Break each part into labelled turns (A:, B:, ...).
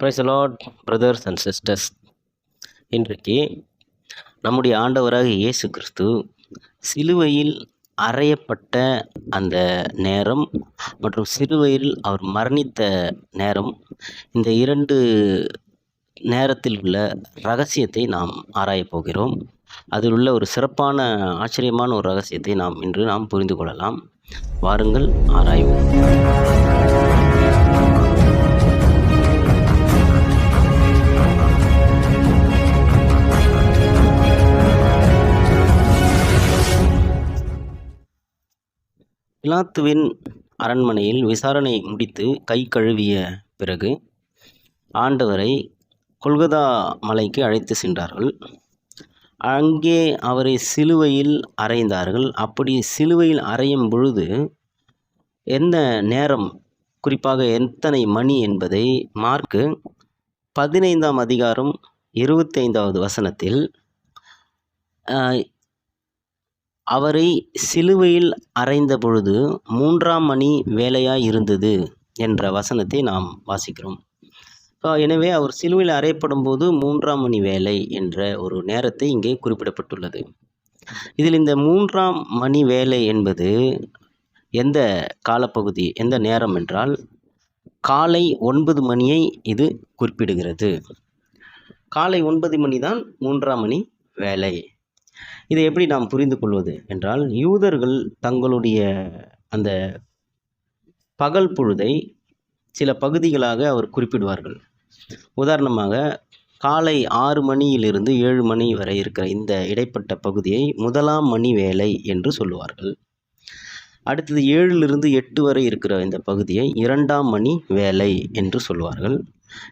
A: Praise Lord brothers and sisters இன்றைக்கு நம்முடைய ஆண்டவராக இயேசு கிறிஸ்து சிலுவையில் அறையப்பட்ட அந்த நேரம் மற்றும் சிலுவையில் அவர் மரணித்த நேரம் இந்த இரண்டு நேரத்தில் உள்ள ரகசியத்தை நாம் ஆராயப் போகிறோம். அதில் உள்ள ஒரு சிறப்பான ஆச்சரியமான ஒரு ரகசியத்தை நாம் இன்று நாம் புரிந்து கொள்ளலாம். வாருங்கள் ஆராய்வோம். பிலாத்துவின் அரண்மனையில் விசாரணை முடித்து கை கழுவிய பிறகு ஆண்டவரை கொல்கதா மலைக்கு அழைத்து சென்றார்கள். அங்கே அவரை சிலுவையில் அறைந்தார்கள். அப்படி சிலுவையில் அறையும் பொழுது எந்த நேரம்? குறிப்பாக எத்தனை மணி என்பதை மார்க்கு பதினைந்தாம் அதிகாரம் இருபத்தைந்தாவது வசனத்தில் அவரை சிலுவையில் அறைந்த பொழுது மூன்றாம் மணி வேலையாய் இருந்தது என்ற வசனத்தை நாம் வாசிக்கிறோம். எனவே அவர் சிலுவையில் அறையப்படும் போது மூன்றாம் மணி வேலை என்ற ஒரு நேரத்தை இங்கே குறிப்பிடப்பட்டுள்ளது. இதில் இந்த மூன்றாம் மணி வேலை என்பது எந்த காலப்பகுதி எந்த நேரம் என்றால் காலை ஒன்பது மணியை இது குறிப்பிடுகிறது. காலை ஒன்பது மணி தான் மூன்றாம் மணி வேலை. இதை எப்படி நாம் புரிந்து கொள்வது என்றால் யூதர்கள் தங்களுடைய அந்த பகல் பொழுதை சில பகுதிகளாக அவர் குறிப்பிடுவார்கள். உதாரணமாக காலை ஆறு மணியிலிருந்து ஏழு மணி வரை இருக்கிற இந்த இடைப்பட்ட பகுதியை முதலாம் மணி வேலை என்று சொல்லுவார்கள். அடுத்தது ஏழிலிருந்து எட்டு வரை இருக்கிற இந்த பகுதியை இரண்டாம் மணி வேலை என்று சொல்வார்கள்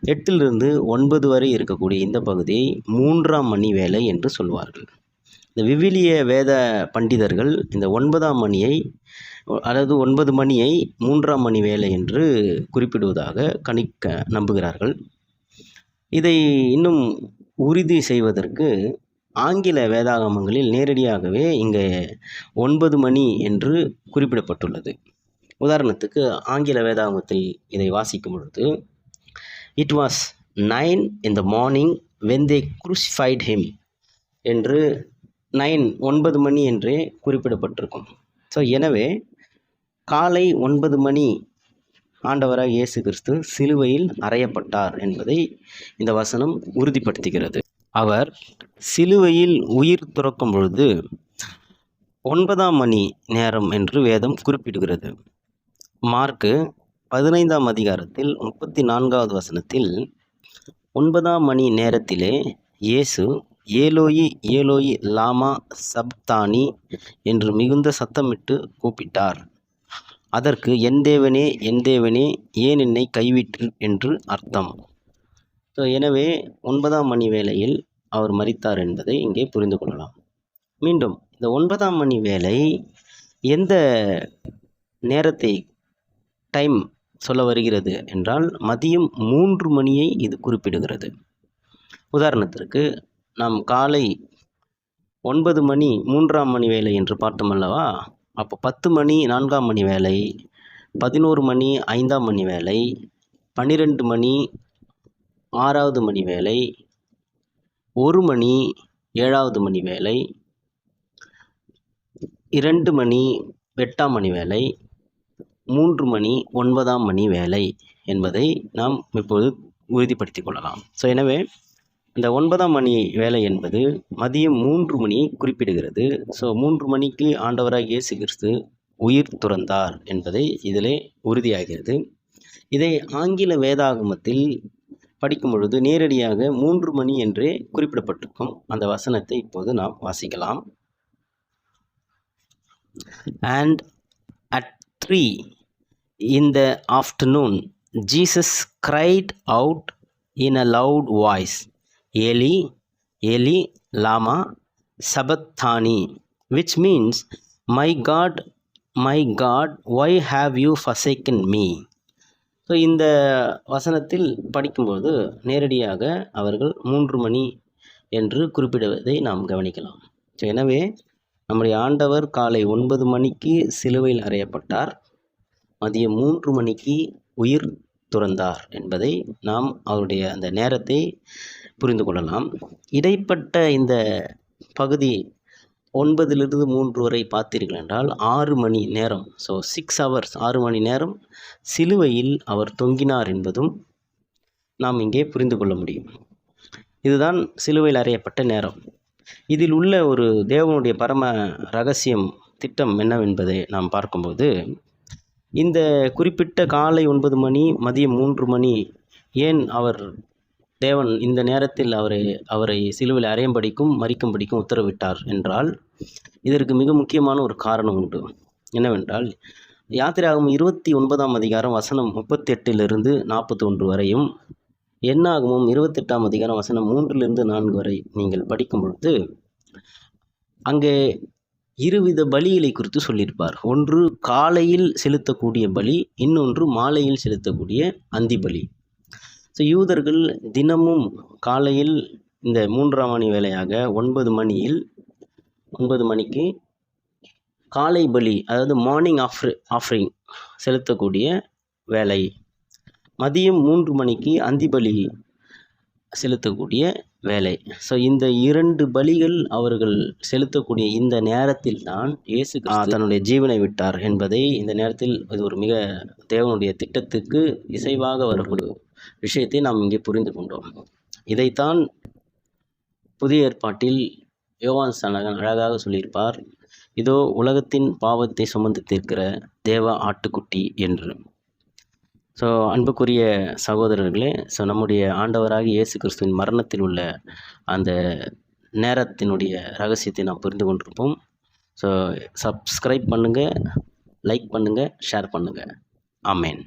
A: எட்டிலிருந்து ஒன்பது வரை இருக்கக்கூடிய இந்த பகுதியை மூன்றாம் மணி வேலை என்று சொல்வார்கள் இந்த விவிலிய வேத பண்டிதர்கள் இந்த ஒன்பதாம் மணியை அதாவது ஒன்பது மணியை மூன்றாம் மணி வேலை என்று குறிப்பிடுவதாக கணிக்க நம்புகிறார்கள். இதை இன்னும் உறுதி செய்வதற்கு ஆங்கில வேதாகமங்களில் நேரடியாகவே இங்கே ஒன்பது மணி என்று குறிப்பிடப்பட்டுள்ளது. உதாரணத்துக்கு ஆங்கில வேதாகமத்தில் இதை வாசிக்கும் பொழுது it was nine in the morning when they crucified him என்று நைன் ஒன்பது மணி என்றே குறிப்பிடப்பட்டிருக்கும். ஸோ எனவே காலை ஒன்பது மணி ஆண்டவராக இயேசு கிறிஸ்து சிலுவையில் அறையப்பட்டார் என்பதை இந்த வசனம் உறுதிப்படுத்துகிறது. அவர் சிலுவையில் உயிர் துறக்கும் பொழுது ஒன்பதாம் மணி நேரம் என்று வேதம் குறிப்பிடுகிறது. மார்க்கு பதினைந்தாம் அதிகாரத்தில் முப்பத்தி நான்காவது வசனத்தில் ஒன்பதாம் மணி நேரத்திலே இயேசு ஏலோயி ஏலோயி லாமா சப்தானி என்று மிகுந்த சத்தமிட்டு கூப்பிட்டார். அதற்கு என் தேவனே என் தேவனே ஏன் என்னை கைவிட்டு என்று அர்த்தம். ஸோ எனவே ஒன்பதாம் மணி வேளையில் அவர் மறித்தார் என்பதை இங்கே புரிந்து கொள்ளலாம். மீண்டும் இந்த ஒன்பதாம் மணி வேலை எந்த நேரத்தை டைம் சொல்ல வருகிறது என்றால் மதியம் மூன்று மணியை இது குறிப்பிடுகிறது. உதாரணத்திற்கு நாம் காலை ஒன்பது மணி மூன்றாம் மணி வேலை என்று பார்த்தோம் அல்லவா? அப்போ பத்து மணி நான்காம் மணி வேலை பதினோரு மணி ஐந்தாம் மணி வேலை பன்னிரெண்டு மணி ஆறாவது மணி வேலை ஒரு மணி ஏழாவது மணி வேலை இரண்டு மணி எட்டாம் மணி வேலை மூன்று மணி ஒன்பதாம் மணி வேலை என்பதை நாம் இப்போது உறுதிப்படுத்திக் கொள்ளலாம். ஸோ எனவே இந்த ஒன்பதாம் மணி வேலை என்பது மதியம் மூன்று மணியை குறிப்பிடுகிறது. ஸோ மூன்று மணிக்கு ஆண்டவராக இயேசு கிறிஸ்து உயிர் துறந்தார் என்பதை இதிலே உறுதியாகிறது. இதை ஆங்கில வேதாகமத்தில் படிக்கும் பொழுது நேரடியாக மூன்று மணி என்றே குறிப்பிடப்பட்டிருக்கும். அந்த வசனத்தை இப்போது நாம் வாசிக்கலாம். And at three in the afternoon Jesus cried out in a loud voice Eli ஏலி லாமா சபத்தானி which means my God my God why have you forsaken me so இந்த வசனத்தில் படிக்கும்போது நேரடியாக அவர்கள் மூன்று மணி என்று குறிப்பிடுவதை நாம் கவனிக்கலாம். ஸோ எனவே நம்முடைய ஆண்டவர் காலை ஒன்பது மணிக்கு சிலுவையில் அறையப்பட்டார். மதியம் மூன்று மணிக்கு உயிர் துறந்தார் என்பதை நாம் அவருடைய அந்த நேரத்தை புரிந்து கொள்ளலாம் இடைப்பட்ட இந்த பகுதி ஒன்பதிலிருந்து மூன்று வரை பார்த்தீர்கள் என்றால் ஆறு மணி நேரம். ஸோ சிக்ஸ் ஹவர்ஸ் ஆறு மணி நேரம் சிலுவையில் அவர் தொங்கினார் என்பதும் நாம் இங்கே புரிந்து கொள்ள முடியும். இதுதான் சிலுவையில் அறையப்பட்ட நேரம். இதில் உள்ள ஒரு தேவனுடைய பரம ரகசியம் திட்டம் என்னவென்பதை நாம் பார்க்கும்போது இந்த குறிப்பிட்ட காலை ஒன்பது மணி மதியம் மூன்று மணி ஏன் அவர் தேவன் இந்த நேரத்தில் அவரை அவரை சிலுவில் அறையும்படிக்கும் மறிக்கும்படிக்கும் உத்தரவிட்டார் என்றால் இதற்கு மிக முக்கியமான ஒரு காரணம் உண்டு. என்னவென்றால் யாத்திரையாகும் இருபத்தி ஒன்பதாம் அதிகாரம் வசனம் முப்பத்தி எட்டிலிருந்து நாற்பத்தி ஒன்று வரையும் எண்ணாகமும் இருபத்தெட்டாம் அதிகாரம் வசனம் மூன்றிலிருந்து நான்கு வரை நீங்கள் படிக்கும் பொழுது அங்கே இருவித பலிகளை குறித்து சொல்லியிருப்பார். ஒன்று காலையில் செலுத்தக்கூடிய பலி இன்னொன்று மாலையில் செலுத்தக்கூடிய அந்தி பலி ஸோ யூதர்கள் தினமும் காலையில் இந்த மூன்றாம் மணி வேலையாக ஒன்பது மணியில் ஒன்பது மணிக்கு காலை பலி அதாவது மார்னிங் ஆஃப்ரி ஆஃப்ரிங் செலுத்தக்கூடிய வேலை. மதியம் மூன்று மணிக்கு அந்தி பலி செலுத்தக்கூடிய வேலை. ஸோ இந்த இரண்டு பலிகள் அவர்கள் செலுத்தக்கூடிய இந்த நேரத்தில் தான் இயேசு தன்னுடைய ஜீவனை விட்டார் என்பதை இந்த நேரத்தில் இது ஒரு மிக தேவனுடைய திட்டத்துக்கு இசைவாக வரக்கூடிய விஷயத்தை நாம் இங்கே புரிந்து கொண்டோம். இதைத்தான் புதிய ஏற்பாட்டில் யோவான் சனகன் அழகாக சொல்லியிருப்பார். இதோ உலகத்தின் பாவத்தை சுமந்து தீர்க்கிற தேவ ஆட்டுக்குட்டி என்று. ஸோ அன்புக்குரிய சகோதரர்களே ஸோ நம்முடைய ஆண்டவராக இயேசு கிறிஸ்துவின் மரணத்தில் உள்ள அந்த நேரத்தினுடைய ரகசியத்தை நாம் புரிந்து கொண்டிருப்போம். ஸோ சப்ஸ்கிரைப் பண்ணுங்கள் லைக் பண்ணுங்கள் ஷேர் பண்ணுங்கள் ஆமேன்